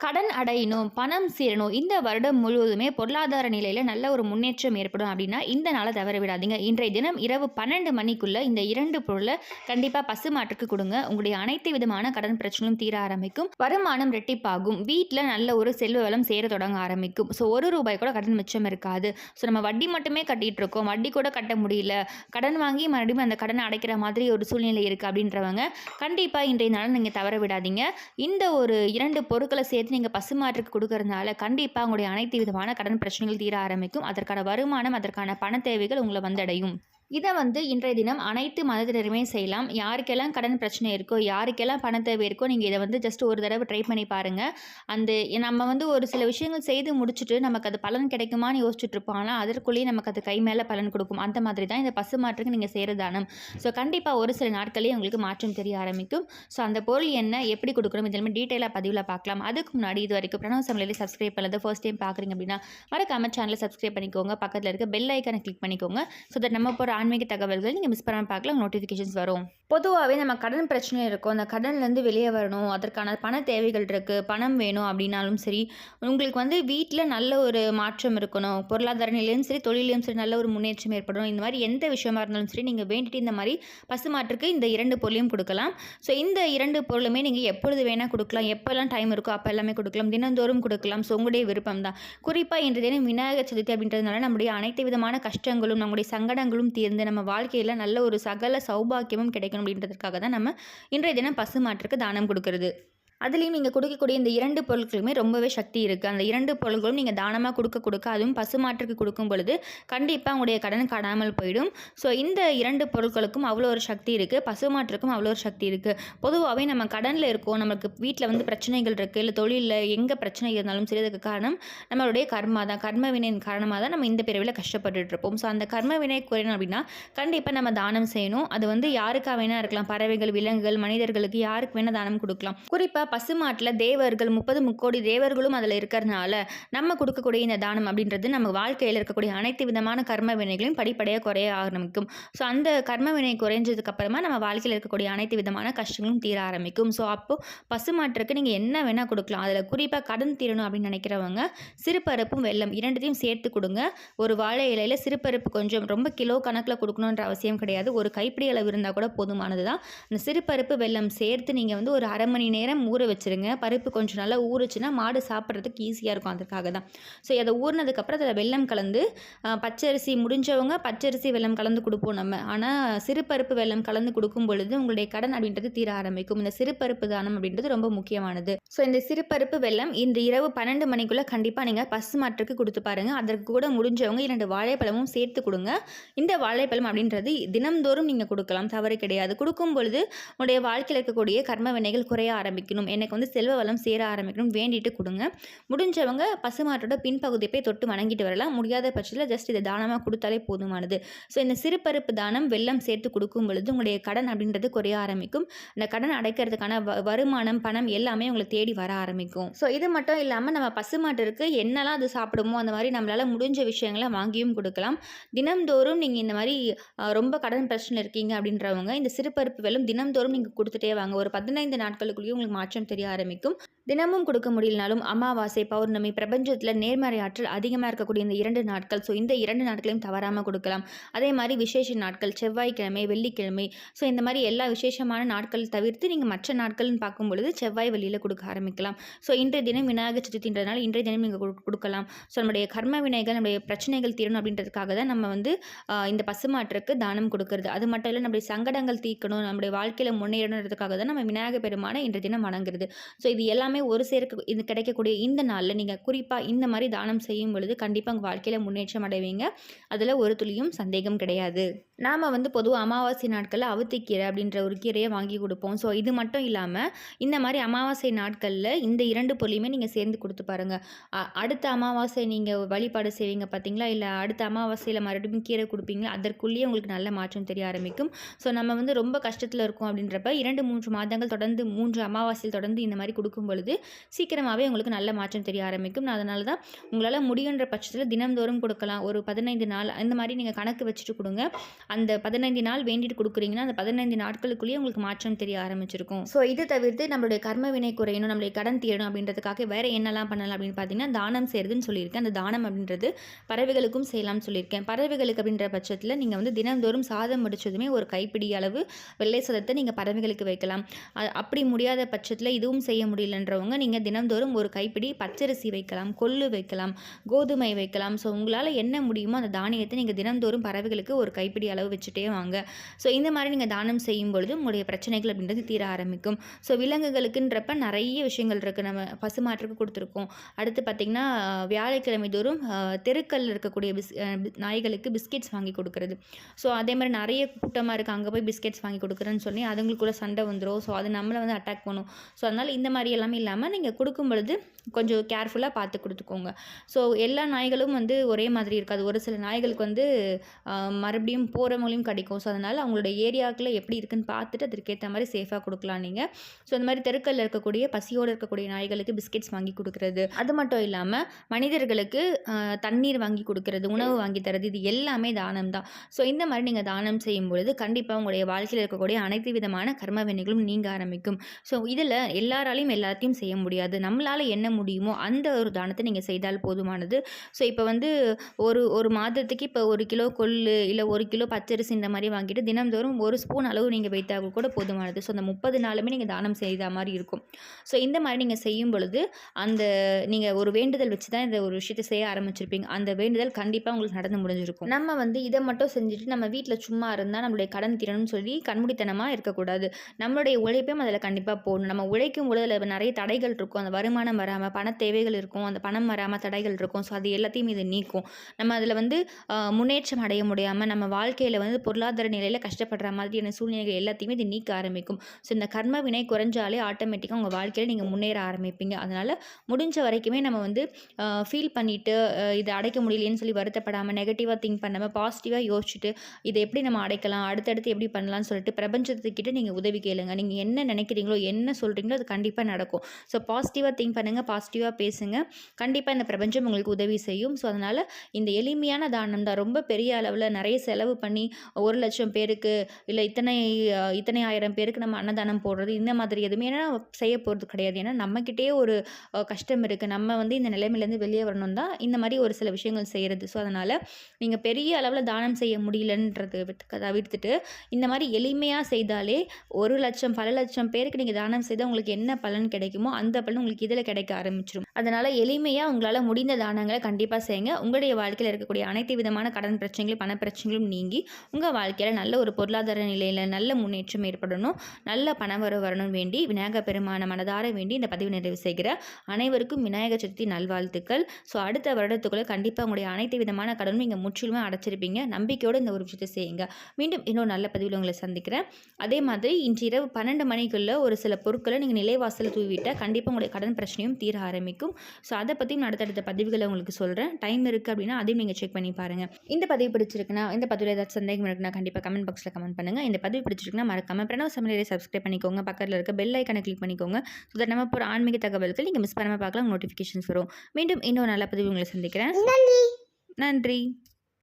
கடன் அடையணும் பணம் சேரணும் இந்த வருடம் முழுவதுமே பொருளாதார நிலையில் நல்ல ஒரு முன்னேற்றம் ஏற்படும் அப்படின்னா இந்த நாளை தவற விடாதீங்க. இன்றைய தினம் இரவு பன்னெண்டு மணிக்குள்ளே இந்த இரண்டு பொருளை கண்டிப்பாக பசுமாட்டுக்கு கொடுங்க. உங்களுடைய அனைத்து விதமான கடன் பிரச்சனையும் தீர ஆரம்பிக்கும். வருமானம் ரெட்டிப்பாகும். வீட்டில் நல்ல ஒரு செல்வ வளம் சேர தொடங்க ஆரம்பிக்கும். ஸோ ஒரு ரூபாய் கூட கடன் மிச்சம் இருக்காது. ஸோ நம்ம வட்டி மட்டுமே கட்டிகிட்டு இருக்கோம். வட்டி கூட கட்ட முடியல. கடன் வாங்கி மறுபடியும் அந்த கடனை அடைக்கிற மாதிரி ஒரு சூழ்நிலை இருக்குது அப்படின்றவங்க கண்டிப்பாக இன்றைய நாளை நீங்கள் தவற விடாதீங்க. இந்த ஒரு இரண்டு பொருட்களை சேர்த்து நீங்கள் பசுமாட்டுக்கு கொடுக்கறதுனால கண்டிப்பாக உங்களுடைய அனைத்து விதமான கடன் பிரச்சனைகள் தீர ஆரம்பிக்கும். அதற்கான வருமானம் அதற்கான பண தேவைகள் உங்களை வந்தடையும். இதை வந்து இன்றைய தினம் அனைத்து மதத்தினருமே செய்யலாம். யாருக்கெல்லாம் கடன் பிரச்சனை இருக்கோ யாருக்கெல்லாம் பண தேவை இருக்கோ நீங்கள் இதை வந்து ஜஸ்ட் ஒரு தடவை ட்ரை பண்ணி பாருங்கள் அந்த நம்ம வந்து ஒரு சில விஷயங்கள் செய்து முடிச்சுட்டு நமக்கு அது பலன் கிடைக்குமான்னு யோசிச்சுட்டு இருப்போம். ஆனால் அதற்குள்ளேயே நமக்கு அது கை மேலே பலன் கொடுக்கும். அந்த மாதிரி தான் இந்த பசு மாற்றுக்கு நீங்கள் செய்கிற தானம். ஸோ கண்டிப்பாக ஒரு சில நாட்களே உங்களுக்கு மாற்றம் தெரிய ஆரம்பிக்கும். ஸோ அந்த பொருள் என்ன எப்படி கொடுக்கணும் இதெல்லாமே டீட்டெயிலாக பதிவில் பார்க்கலாம். அதுக்கு முன்னாடி இது வரைக்கும் பிரணவ சமையலே சப்ஸ்கிரைப் பண்ணது ஃபர்ஸ்ட் டைம் பார்க்குறீங்க அப்படின்னா மறக்காம சேனலை சப்ஸ்கிரைப் பண்ணிக்கோங்க. பக்கத்தில் இருக்க பெல் ஐக்கானை கிளிக் பண்ணிக்கோங்க. ஸோ தட் நம்ம போகிற ஆன்மீக தகவல்கள் நீங்கள் மிஸ் பண்ணாமல் பார்க்கலாம் நோட்டிஃபிகேஷன்ஸ் வரும். பொதுவாகவே நம்ம கடன் பிரச்சனை இருக்கும். அந்த கடன்லேருந்து வெளியே வரணும். அதற்கான பண தேவைகள் இருக்குது பணம் வேணும் அப்படின்னாலும் சரி உங்களுக்கு வந்து வீட்டில் நல்ல ஒரு மாற்றம் இருக்கணும். பொருளாதார நிலையும் சரி தொழிலையும் சரி நல்ல ஒரு முன்னேற்றம் ஏற்படணும். இந்த மாதிரி எந்த விஷயமா இருந்தாலும் சரி நீங்கள் வேண்டிட்டு இந்த மாதிரி பசுமாட்டுக்கு இந்த இரண்டு பொருளையும் கொடுக்கலாம். ஸோ இந்த இரண்டு பொருளுமே நீங்கள் எப்பொழுது வேணால் கொடுக்கலாம். எப்போல்லாம் டைம் இருக்கோ அப்போ எல்லாமே கொடுக்கலாம். தினந்தோறும் கொடுக்கலாம். ஸோ உங்களுடைய விருப்பம் தான் குறிப்பாக இன்று தினம் விநாயகர் சதுர்த்தி அப்படின்றதுனால நம்முடைய அனைத்து விதமான கஷ்டங்களும் நம்முடைய சங்கடங்களும் இருந்து நம்ம வாழ்க்கையில் நல்ல ஒரு சகல சௌபாக்கியமும் கிடைக்கணும் அப்படின்றதுக்காக தான் நம்ம இன்றைய தினம் பசுமாட்டுக்கு தானம் கொடுக்கறது. அதுலேயும் நீங்கள் கொடுக்கக்கூடிய இந்த இரண்டு பொருட்களுமே ரொம்பவே சக்தி இருக்குது அந்த இரண்டு பொருட்களும் நீங்கள் தானமாக கொடுக்க கொடுக்க அதுவும் பசுமாட்டுக்கு கொடுக்கும் பொழுது கண்டிப்பாக உங்களுடைய கடன் காணாமல் போயிடும். ஸோ இந்த இரண்டு பொருட்களுக்கும் அவ்வளோ ஒரு சக்தி இருக்குது பசுமாட்டுக்கும் அவ்வளோ ஒரு சக்தி இருக்குது பொதுவாகவே நம்ம கடனில் இருக்கோம். நமக்கு வீட்டில் வந்து பிரச்சனைகள் இருக்குது இல்லை தொழிலில் எங்கே பிரச்சனை இருந்தாலும் சரி அதுக்கு காரணம் நம்மளுடைய கர்மா தான். கர்ம வினையின் காரணமாக தான் நம்ம இந்த பிரிவில் கஷ்டப்பட்டுட்டு இருப்போம். ஸோ அந்த கர்ம வினை குறையணும் அப்படின்னா கண்டிப்பாக நம்ம தானம் செய்யணும். அது வந்து யாருக்காக வேணால் இருக்கலாம். பறவைகள் விலங்குகள் மனிதர்களுக்கு யாருக்கு வேணால் தானம் கொடுக்கலாம். குறிப்பாக பசுமாட்டில் தேவர்கள் முப்பது முக்கோடி தேவர்களும் அதில் இருக்கிறதுனால நம்ம கொடுக்கக்கூடிய இந்த தானம் அப்படின்றது நம்ம வாழ்க்கையில் இருக்கக்கூடிய அனைத்து விதமான கர்ம வினைகளையும் படிப்படியாக குறைய ஆரம்பிக்கும். ஸோ அந்த கர்ம வினை குறைஞ்சதுக்கு அப்புறமா நம்ம வாழ்க்கையில் இருக்கக்கூடிய அனைத்து விதமான கஷ்டங்களும் தீர ஆரம்பிக்கும். ஸோ அப்போது பசுமாட்டிற்கு நீங்கள் என்ன வேணால் கொடுக்கலாம். அதில் குறிப்பாக கடன் தீரணும் அப்படின்னு நினைக்கிறவங்க சிறுபருப்பும் வெள்ளம் இரண்டுத்தையும் சேர்த்து கொடுங்க. ஒரு வாழை இலையில் சிறுபருப்பு கொஞ்சம் ரொம்ப கிலோ கணக்கில் கொடுக்கணுன்ற அவசியம் கிடையாது. ஒரு கைப்பிடி அளவு இருந்தால் கூட போதுமானது தான் அந்த சிறுபருப்பு வெள்ளம் சேர்த்து நீங்கள் வந்து ஒரு அரை மணி நேரம் ஊற ஊற வச்சுருங்க. பருப்பு கொஞ்சம் நல்லா ஊறுச்சுன்னா மாடு சாப்பிட்றதுக்கு ஈஸியாக இருக்கும். அதுக்காக தான். ஸோ அதை ஊறினதுக்கப்புறம் அதில் வெள்ளம் கலந்து பச்சரிசி முடிஞ்சவங்க பச்சரிசி வெள்ளம் கலந்து கொடுப்போம் நம்ம. ஆனால் சிறுபருப்பு வெள்ளம் கலந்து கொடுக்கும் பொழுது உங்களுடைய கடன் அப்படின்றது தீர ஆரம்பிக்கும். இந்த சிறுபருப்பு தானம் அப்படின்றது ரொம்ப முக்கியமானது. ஸோ இந்த சிறுபருப்பு வெள்ளம் இந்த இரவு பன்னெண்டு மணிக்குள்ளே கண்டிப்பாக நீங்கள் பசு மாற்றுக்கு கொடுத்து பாருங்கள் அதற்கு கூட முடிஞ்சவங்க இரண்டு வாழைப்பழமும் சேர்த்து கொடுங்க. இந்த வாழைப்பழம் அப்படின்றது தினம்தோறும் நீங்கள் கொடுக்கலாம். தவறு கிடையாது. கொடுக்கும் பொழுது உங்களுடைய வாழ்க்கையில் இருக்கக்கூடிய கர்ம வினைகள் குறைய ஆரம்பிக்கணும். எனக்கு வந்து செல்வ வளம் சேர ஆரம்பிக்கணும். வேண்டிட்டு கொடுங்க. முடிஞ்சவங்க பசுமாட்டோட பின்பகுதியை போய் தொட்டு வணங்கிட்டு வரலாம். முடியாத பட்சத்தில் ஜஸ்ட் இதை தானமாக கொடுத்தாலே போதுமானது. ஸோ இந்த சிறுபருப்பு தானம் வெள்ளம் சேர்த்து கொடுக்கும் பொழுது உங்களுடைய கடன் அப்படின்றது குறைய ஆரம்பிக்கும். அந்த கடன் அடைக்கிறதுக்கான வ- வருமானம் பணம் எல்லாமே உங்களை தேடி வர ஆரம்பிக்கும். ஸோ இது மட்டும் இல்லாமல் நம்ம பசுமாட்டிற்கு என்னெல்லாம் அது சாப்பிடுமோ அந்த மாதிரி நம்மளால் முடிஞ்ச விஷயங்களை வாங்கியும் கொடுக்கலாம். தினம்தோறும் நீங்கள் இந்த மாதிரி ரொம்ப கடன் பிரச்சனை இருக்கீங்க அப்படின்றவங்க இந்த சிறுபருப்பு வெள்ளம் தினம்தோறும் நீங்கள் கொடுத்துட்டே வாங்க. ஒரு பதினைந்து நாட்களுக்குள்ளேயும் உங்களுக்கு மாற்றம் தெரிய ஆரம்பிக்கும். தினமும் கொடுக்க முடியலனாலும் அமாவாசை பௌர்ணமி பிரபஞ்சத்தில் நேர்மறை ஆற்றல் அதிகமாக இருக்கக்கூடிய இந்த இரண்டு நாட்கள் ஸோ இந்த இரண்டு நாட்களையும் தவறாமல் கொடுக்கலாம். அதே மாதிரி விசேஷ நாட்கள் செவ்வாய்க்கிழமை வெள்ளிக்கிழமை ஸோ இந்த மாதிரி எல்லா விசேஷமான நாட்கள் தவிர்த்து நீங்கள் மற்ற நாட்கள்னு பார்க்கும் பொழுது செவ்வாய் வெளியில் கொடுக்க ஆரம்பிக்கலாம். ஸோ இன்றைய தினம் விநாயகர் சதுர்த்தின்றதுனால இன்றைய தினம் நீங்கள் கொடுக்கலாம். ஸோ நம்முடைய கர்ம வினைகள் நம்முடைய பிரச்சனைகள் தீரணும் அப்படின்றதுக்காக தான் நம்ம வந்து இந்த பசுமாட்டிற்கு தானம் கொடுக்கறது. அது மட்டும் இல்லை நம்முடைய சங்கடங்கள் தீர்க்கணும் நம்முடைய வாழ்க்கையில் முன்னேறணுன்றதுக்காக தான் நம்ம விநாயகர் பெருமானை இன்றைய தினம் வாங்குறது. ஸோ இது எல்லாமே ஒரு சேர்க்க இது கிடைக்கக்கூடிய இந்த நாளில் நீங்கள் குறிப்பாக இந்த மாதிரி தானம் செய்யும் பொழுது கண்டிப்பாக உங்கள் வாழ்க்கையில் முன்னேற்றம் அடைவீங்க. அதில் ஒரு துளியும் சந்தேகம் கிடையாது. நாம் வந்து பொதுவாக அமாவாசை நாட்களில் அவுத்திக்கீரை அப்படின்ற ஒரு கீரையை வாங்கி கொடுப்போம். ஸோ இது மட்டும் இல்லாமல் இந்த மாதிரி அமாவாசை நாட்களில் இந்த இரண்டு பொருளையுமே நீங்கள் சேர்ந்து கொடுத்து பாருங்கள் அடுத்த அமாவாசை நீங்கள் வழிபாடு செய்வீங்க பார்த்தீங்களா இல்லை அடுத்த அமாவாசையில் மறுபடியும் கீரை கொடுப்பீங்களா? அதற்குள்ளேயே உங்களுக்கு நல்ல மாற்றம் தெரிய ஆரம்பிக்கும். ஸோ நம்ம வந்து ரொம்ப கஷ்டத்தில் இருக்கோம் அப்படின்றப்ப இரண்டு மூன்று மாதங்கள் தொடர்ந்து மூன்று அமாவாசையில் தொடர்ந்து இந்த மாதிரி கொடுக்கும் பொழுது சீக்கிரமாகவே உங்களுக்கு நல்ல மாற்றம் தெரிய ஆரம்பிக்கும். நான் அதனால தான் உங்களால் முடியுன்ற பட்சத்தில் தினம்தோறும் கொடுக்கலாம். ஒரு பதினைந்து நாள் இந்த மாதிரி நீங்கள் கணக்கு வச்சுட்டு கொடுங்க. அந்த பதினைந்து நாள் வேண்டிட்டு கொடுக்குறீங்கன்னா அந்த பதினைந்து நாட்களுக்குள்ளேயே உங்களுக்கு மாற்றம் தெரிய ஆரம்பிச்சிருக்கும். ஸோ இது தவிர்த்து நம்மளுடைய கர்ம வினை குறையணும் நம்மளுடைய கடன் தீரணும் அப்படின்றதுக்காக வேறு என்னெல்லாம் பண்ணலாம் அப்படின்னு பார்த்தீங்கன்னா தானம் செய்கிறதுன்னு சொல்லியிருக்கேன். அந்த தானம் அப்படின்றது பறவைகளுக்கும் செய்யலாம்னு சொல்லியிருக்கேன். பறவைகளுக்கு அப்படின்ற பட்சத்தில் நீங்கள் வந்து தினந்தோறும் சாதம் முடிச்சதுமே ஒரு கைப்பிடி அளவு வெள்ளை சதத்தை நீங்கள் பறவைகளுக்கு வைக்கலாம். அப்படி முடியாத பட்சத்தில் இதுவும் செய்ய முடியலன்றவங்க நீங்கள் தினந்தோறும் ஒரு கைப்பிடி பச்சரிசி வைக்கலாம் கொள்ளு வைக்கலாம் கோதுமை வைக்கலாம். ஸோ உங்களால் என்ன முடியுமோ அந்த தானியத்தை நீங்கள் தினந்தோறும் பறவைகளுக்கு ஒரு கைப்பிடி அளவு வச்சுட்டே வாங்க. ஸோ இந்த மாதிரி நீங்கள் தானம் செய்யும் பொழுது உங்களுடைய பிரச்சனைகள் அப்படின்றது தீர ஆரம்பிக்கும். ஸோ விலங்குகளுக்குன்றப்ப நிறைய விஷயங்கள் இருக்குது நம்ம பசுமாட்டுக்கு கொடுத்துருக்கோம். அடுத்து பார்த்திங்கன்னா வியாழக்கிழமை தோறும் அஹ், இருக்கக்கூடிய பிஸ் நாய்களுக்கு பிஸ்கெட்ஸ் வாங்கி கொடுக்குறது. ஸோ அதே மாதிரி நிறைய கூட்டமாக இருக்குது அங்கே போய் பிஸ்கெட்ஸ் வாங்கி கொடுக்குறேன்னு சொல்லி அதுங்களுக்குள்ள சண்டை வந்துடும் ஸோ அது நம்மளை வந்து அட்டாக் பண்ணும். ஸோ அதனால் இந்த மாதிரி எல்லாமே இல்லாமல் நீங்கள் கொடுக்கும் பொழுது கொஞ்சம் கேர்ஃபுல்லாக பார்த்து கொடுத்துக்கோங்க. ஸோ எல்லா நாய்களும் வந்து ஒரே மாதிரி இருக்காது. ஒரு சில நாய்களுக்கு வந்து மறுபடியும் போ போகிறவங்களையும் கிடைக்கும். ஸோ அதனால் அவங்களோட ஏரியாக்கில் எப்படி இருக்குன்னு பார்த்துட்டு அதற்கேற்ற மாதிரி சேஃபாக கொடுக்கலாம் நீங்கள் ஸோ இந்த மாதிரி தெருக்கல்ல இருக்கக்கூடிய பசியோடு இருக்கக்கூடிய நாய்களுக்கு பிஸ்கெட்ஸ் வாங்கி கொடுக்குறது. அது மட்டும் இல்லாமல் மனிதர்களுக்கு தண்ணீர் வாங்கி கொடுக்கறது உணவு வாங்கி தரது இது எல்லாமே தானம் தான். ஸோ இந்த மாதிரி நீங்கள் தானம் செய்யும் பொழுது கண்டிப்பாக உங்களுடைய வாழ்க்கையில் இருக்கக்கூடிய அனைத்து விதமான கர்ம வினைகளும் நீங்க ஆரம்பிக்கும். ஸோ இதில் எல்லாராலையும் எல்லாத்தையும் செய்ய முடியாது. நம்மளால் என்ன முடியுமோ அந்த ஒரு தானத்தை நீங்கள் செய்தால் போதுமானது. ஸோ இப்போ வந்து ஒரு ஒரு மாதத்துக்கு இப்போ ஒரு கிலோ கொள்ளு இல்லை ஒரு கிலோ பச்சரிசி இந்த மாதிரி வாங்கிட்டு தினம்தோறும் ஒரு ஸ்பூன் அளவு நீங்கள் வைத்தால் கூட போதுமானது ஸோ அந்த முப்பது நாளுமே நீங்கள் தானம் செய்த மாதிரி இருக்கும். ஸோ இந்த மாதிரி நீங்கள் செய்யும் பொழுது அந்த நீங்கள் ஒரு வேண்டுதல் வச்சு தான் இந்த ஒரு விஷயத்தை செய்ய ஆரம்பிச்சிருப்பீங்க. அந்த வேண்டுதல் கண்டிப்பாக உங்களுக்கு நடந்து முடிஞ்சிருக்கும். நம்ம வந்து இதை மட்டும் செஞ்சுட்டு நம்ம வீட்டில் சும்மா இருந்தால் நம்மளுடைய கடன் திறனும் சொல்லி கண்முடித்தனமாக இருக்கக்கூடாது. நம்மளுடைய உழைப்பையும் அதில் கண்டிப்பாக போடணும். நம்ம உழைக்கும் பொழுது அதில் நிறைய தடைகள் இருக்கும். அந்த வருமானம் வராமல் பண தேவைகள் இருக்கும். அந்த பணம் வராமல் தடைகள் இருக்கும். ஸோ அது எல்லாத்தையும் இது நீக்கும். நம்ம அதில் வந்து முன்னேற்றம் அடைய முடியாமல் நம்ம வாழ்க்கை வாழ்க்கையில் வந்து பொருளாதார நிலையில் கஷ்டப்படுற மாதிரியான சூழ்நிலைகள் எல்லாத்தையுமே இது நீக்க ஆரம்பிக்கும். ஸோ இந்த கர்ம வினை குறைஞ்சாலே ஆட்டோமேட்டிக்காக உங்கள் வாழ்க்கையில் நீங்கள் முன்னேற ஆரம்பிப்பீங்க. அதனால் முடிஞ்ச வரைக்குமே நம்ம வந்து ஃபீல் பண்ணிவிட்டு இதை அடைக்க முடியலையேன்னு சொல்லி வருத்தப்படாமல் நெகட்டிவாக திங்க் பண்ணாமல் பாசிட்டிவாக யோசிச்சுட்டு இதை எப்படி நம்ம அடைக்கலாம் அடுத்தடுத்து எப்படி பண்ணலாம்னு சொல்லிட்டு பிரபஞ்சத்துக்கிட்ட நீங்கள் உதவி கேளுங்க. நீங்கள் என்ன நினைக்கிறீங்களோ என்ன சொல்கிறீங்களோ அது கண்டிப்பாக நடக்கும். ஸோ பாசிட்டிவாக திங்க் பண்ணுங்கள் பாசிட்டிவாக பேசுங்க. கண்டிப்பாக இந்த பிரபஞ்சம் உங்களுக்கு உதவி செய்யும். ஸோ அதனால் இந்த எளிமையான தானம் தான் ரொம்ப பெரிய அளவில் நிறைய செலவு பண்ணி ஒரு லட்சம் பேருக்கு இல்லை இத்தனை இத்தனை ஆயிரம் பேருக்கு நம்ம அன்னதானம் போடுறது இந்த மாதிரி எதுவுமே ஏன்னா செய்ய போகிறது கிடையாது. ஏன்னா நம்மக்கிட்டே ஒரு கஷ்டம் இருக்குது நம்ம வந்து இந்த நிலைமையிலேருந்து வெளியே வரணும் தான் இந்த மாதிரி ஒரு சில விஷயங்கள் செய்கிறது ஸோ அதனால் நீங்கள் பெரிய அளவில் தானம் செய்ய முடியலன்றது தவிர்த்துட்டு இந்த மாதிரி எளிமையாக செய்தாலே ஒரு லட்சம் பல லட்சம் பேருக்கு நீங்கள் தானம் செய்தால் உங்களுக்கு என்ன பலன் கிடைக்குமோ அந்த பலன் உங்களுக்கு இதில் கிடைக்க ஆரம்பிச்சிடும் அதனால் எளிமையாக உங்களால் முடிந்த தானங்களை கண்டிப்பாக செய்யுங்க. உங்களுடைய வாழ்க்கையில் இருக்கக்கூடிய அனைத்து விதமான கடன் பிரச்சனைகளும் பண பிரச்சனைகளும் நீங்கி உங்கள் வாழ்க்கையில் நல்ல ஒரு பொருளாதார நிலையில் நல்ல முன்னேற்றம் ஏற்படணும் நல்ல பணம் வர வரணும் வேண்டி விநாயகர் பெருமான மனதார வேண்டி இந்த பதிவு நிறைவு செய்கிற அனைவருக்கும் விநாயகர் சதுர்த்தி நல்வாழ்த்துக்கள். ஸோ அடுத்த வருடத்துக்குள்ளே கண்டிப்பாக உங்களுடைய அனைத்து விதமான கடனும் நீங்கள் முற்றிலுமே அடைச்சிருப்பீங்க. நம்பிக்கையோடு இந்த ஒரு விஷயத்தை செய்யுங்க. மீண்டும் இன்னொரு நல்ல பதிவில் உங்களை சந்திக்கிறேன். அதே மாதிரி இன்று இரவு பன்னெண்டு மணிக்குள்ளே ஒரு சில பொருட்களை நீங்கள் நிலைவாசலில் தூவிட்டால் கண்டிப்பாக உங்களுடைய கடன் பிரச்சனையும் தீர ஆரம்பிக்கும். ஸோ அதை பற்றியும் நான் அடுத்தடுத்த பதிவுகளை உங்களுக்கு சொல்கிறேன் டைம் இருக்குது அப்படின்னா அதையும் நீங்கள் செக் பண்ணி பாருங்கள் இந்த பதிவு பிடிச்சிருக்குன்னா இந்த பதிவில் ஏதாச்சும் சந்தேகம் இருக்குன்னா கண்டிப்பாக கமெண்ட் பாக்ஸில் கமெண்ட் பண்ணுங்கள் இந்த பதிவு பிடிச்சிருக்குன்னா மறக்காமல் பிரணவ சமையலை சப்ஸ்கிரைப் பண்ணிக்கோங்க. பக்கத்தில் இருக்க பெல் ஐக்கனை கிளிக் பண்ணிக்கோங்க. ஸோ தட் நம்ம போகிற ஆன்மீக தகவல்கள் நீங்கள் மிஸ் பண்ணாமல் பார்க்கலாம் நோட்டிஃபிகேஷன்ஸ் வரும். மீண்டும் இன்னொரு நல்ல பதிவு உங்களை சந்திக்கிறேன். நன்றி.